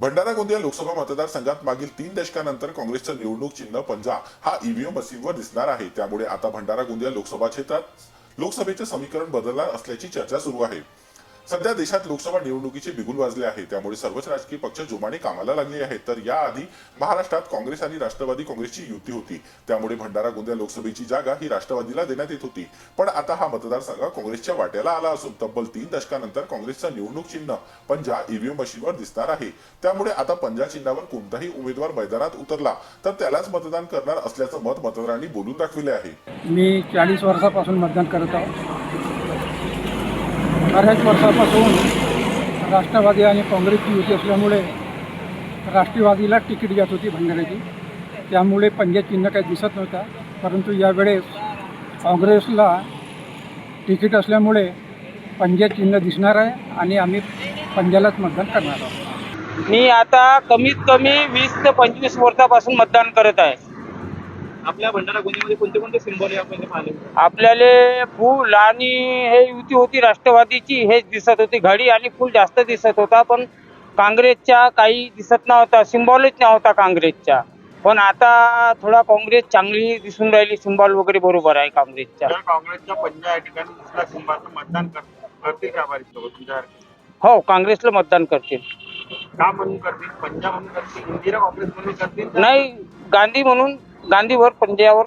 भंडारा गोंदिया लोकसभा मतदारसंघात मागील तीन दशकानंतर काँग्रेसचं निवडणूक चिन्ह पंजा हा ईव्हीएम मशीनवर दिसणार आहे. त्यामुळे आता भंडारा गोंदिया लोकसभा क्षेत्रात लोकसभेचे समीकरण बदलणार असल्याची चर्चा सुरू आहे. सध्या देशात लोकसभा निवडणुकीचे बिगुल वाजले आहे. त्यामुळे सर्वच राजकीय पक्ष जोमाने कामाला लागले आहेत. तर याआधी महाराष्ट्रात काँग्रेस आणि राष्ट्रवादी काँग्रेसची युती होती. त्यामुळे भंडारा गोंदिया लोकसभेची जागा ही राष्ट्रवादीला देण्यात येत होती. पण आता हा मतदारसंघ काँग्रेसच्या वाट्याला आला असून तब्बल तीन दशकानंतर काँग्रेसचं निवडणूक चिन्ह पंजा ईव्हीएम मशीनवर दिसणार आहे त्यामुळे आता पंजा चिन्हावर कोणताही उमेदवार मैदानात उतरला तर त्यालाच मतदान करणार असल्याचं मत मतदारांनी बोलून दाखविले आहे. मी चाळीस वर्षापासून मतदान करत आहोत बऱ्याच वर्षापासून राष्ट्रवादी आणि काँग्रेसची युती असल्यामुळे राष्ट्रवादीला तिकीट घेत होती भंडाऱ्याची. त्यामुळे पंजा चिन्ह काही दिसत नव्हता. परंतु यावेळेस काँग्रेसला तिकीट असल्यामुळे पंजा चिन्ह दिसणार आहे आणि आम्ही पंजालाच मतदान करणार आहोत. मी आता कमीत कमी वीस ते पंचवीस वर्षापासून मतदान करत आहे. आपल्या भंडारा गोंदियामध्ये कोणते कोणते सिंबल आहे आपण पाहिले? आपल्याला फूल आणि हे युती होती राष्ट्रवादीची हेच दिसत होती. घडी आणि फूल जास्त दिसत होता पण काँग्रेसच्या काही दिसत नव्हता सिम्बॉलच नव्हता काँग्रेसच्या. पण आता थोडा काँग्रेस चांगली दिसून राहिली सिम्बॉल वगैरे बरोबर आहे काँग्रेसच्या. जर काँग्रेसच्या पंजा या ठिकाणी दुसऱ्या सिंबाचं मतदान कर- करतील का बारीक लोक तुमच्या हो काँग्रेसला मतदान करतील. का म्हणून करतील? पंजा म्हणून करतील? इंदिरा काँग्रेस म्हणून करतील? नाही गांधी म्हणून गांधीवर पंजावर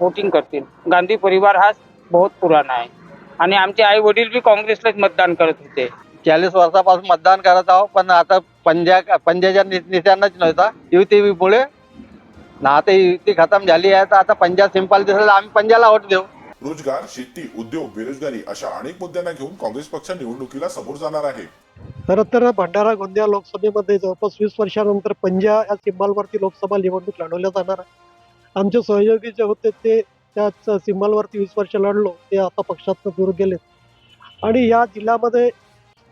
वोटिंग करतील. गांधी परिवार हा बहुत पुराणा आहे. आणि आमचे आई वडील बी काँग्रेसलाच मतदान करत होते. चाळीस वर्षापासून मतदान करत आहोत पण आता पंजा पंजाच्या नि- निशाणच नव्हता. युतीमुळे ना आता युती खतम झाली आहे तर आता पंजा सिंपल दिसलं आम्ही पंजाला वोट देऊ. रोजगार शेती उद्योग बेरोजगारी अशा अनेक मुद्द्यांना घेऊन काँग्रेस पक्ष निवडणुकीला समोर जाणार आहे. खरं तर भंडारा गोंदिया लोकसभेमध्ये जवळपास वीस वर्षानंतर पंजा या सिंबलवरती लोकसभा निवडणूक लढवल्या जाणार आहे. आमचे सहयोगी जे होते ते त्याच सिंबलवरती वीस वर्ष लढलो ते आता पक्षात दूर गेलेत. आणि या जिल्ह्यामध्ये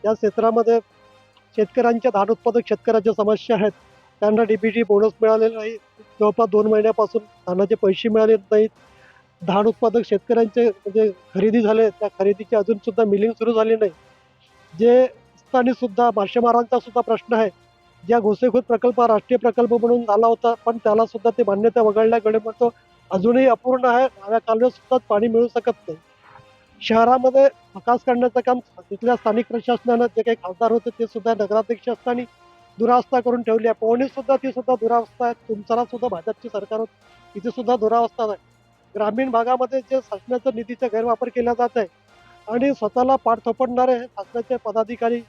या क्षेत्रामध्ये शेतकऱ्यांच्या धान उत्पादक शेतकऱ्यांच्या समस्या आहेत. त्यांना डी बी टी बोनस मिळालेला नाही. जवळपास दोन महिन्यापासून धानाचे पैसे मिळाले नाहीत. धान उत्पादक शेतकऱ्यांचे म्हणजे खरेदी झाले त्या खरेदीची अजूनसुद्धा मिलिंग सुरू झाली नाही. जे स्थानिकसुद्धा मासेमारांचा सुद्धा प्रश्न आहे. या घोसेखोद प्रकल्प हा राष्ट्रीय प्रकल्प म्हणून झाला होता पण त्याला सुद्धा ते मान्यता वगळल्याकडे म्हणतो अजूनही अपूर्ण आहे. नव्या कालव्यात सुद्धा पाणी मिळू शकत नाही. शहरामध्ये प्रकाश करण्याचं काम तिथल्या स्थानिक प्रशासनानं जे काही खासदार होते ते सुद्धा नगराध्यक्ष असताना दुरावस्था करून ठेवली आहे. पोहणी सुद्धा ती सुद्धा दुरावस्था आहे. तुमचाला सुद्धा भाजपची सरकार होती. तिथे सुद्धा दुरावस्था आहे ग्रामीण भागामध्ये जे शासनाचा निधीचा गैरवापर केला जात आहे आणि स्वतःला पाठ थोपडणारे हे शासनाचे पदाधिकारी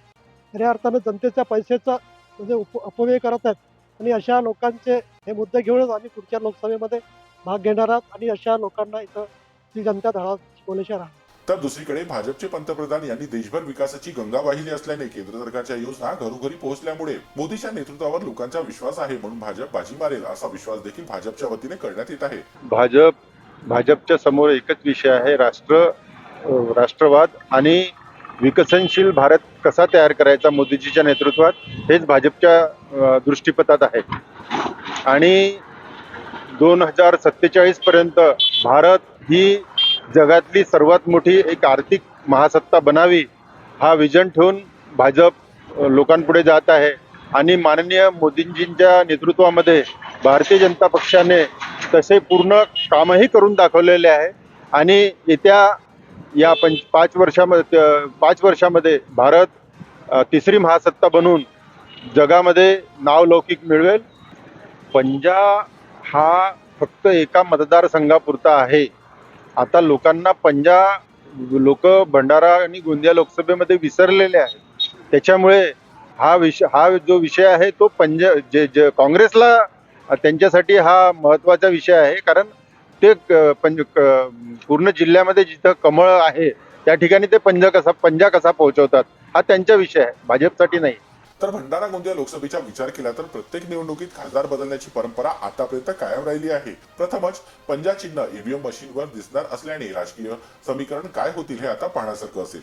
खऱ्या अर्थानं जनतेच्या पैशाचा म्हणजे उप अपव्यय करत आहेत. आणि अशा लोकांचे हे मुद्दे घेऊनच आम्ही पुढच्या लोकसभेमध्ये भाग घेणार आहोत. आणि अशा लोकांना इथं जी जनता धडा शिकवल्याशिवाय राहणार. तर दुसरीकडे भाजपचे पंतप्रधान यांनी देशभर विकासाची गंगा वाहिली असल्याने केंद्र सरकारच्या योजना घरोघरी पोहोचल्यामुळे मोदीच्या नेतृत्वावर लोकांचा विश्वास आहे म्हणून भाजप बाजी मारेल असा विश्वास देखील भाजपच्या वतीने करण्यात येत आहे. भाजप भाजपच्या समोर एकच विषय आहे राष्ट्र राष्ट्रवाद आणि विकसनशील भारत कसा तयार करायचा मोदीजीच्या नेतृत्वात हेच भाजपच्या दृष्टीपथात आहे. आणि दोन हजार सत्तेचाळीसपर्यंत भारत ही जगातली सर्वात मोठी एक आर्थिक महासत्ता बनावी हा विजन ठेवून भाजप लोकांपुढे जात आहे. आणि माननीय मोदींजींच्या नेतृत्वामध्ये भारतीय जनता पक्षाने तसे पूर्ण कामही करून दाखवलेले आहे. आणि येत्या या पंच पाच वर्षामध्ये पाच वर्षामध्ये भारत तिसरी महासत्ता बनून जगामध्ये नावलौकिक मिळवेल. पंजा हा फक्त एका मतदारसंघापुरता आहे. आता लोकांना पंजा लोक भंडारा आणि गोंदिया लोकसभेमध्ये विसरलेले आहेत. त्याच्यामुळे हा विषय हा जो विषय आहे तो पंजा जे जे काँग्रेसला त्यांच्यासाठी हा महत्त्वाचा विषय आहे. कारण ते पंज पूर्ण जिल्ह्यामध्ये जिथं कमळ आहे त्या ठिकाणी ते पंजा कसा पंजा कसा पोहोचवतात. हा त्यांचा विषय आहे. भाजपसाठी नाही. तर भंडारा गोंदिया लोकसभेचा विचार केला तर प्रत्येक निवडणुकीत खासदार बदलण्याची परंपरा आतापर्यंत कायम राहिली आहे. प्रथमच पंजा चिन्ह ईव्हीएम मशीनवर दिसणार असल्याने राजकीय समीकरण काय होतील हे आता पाहण्यासारखं असेल.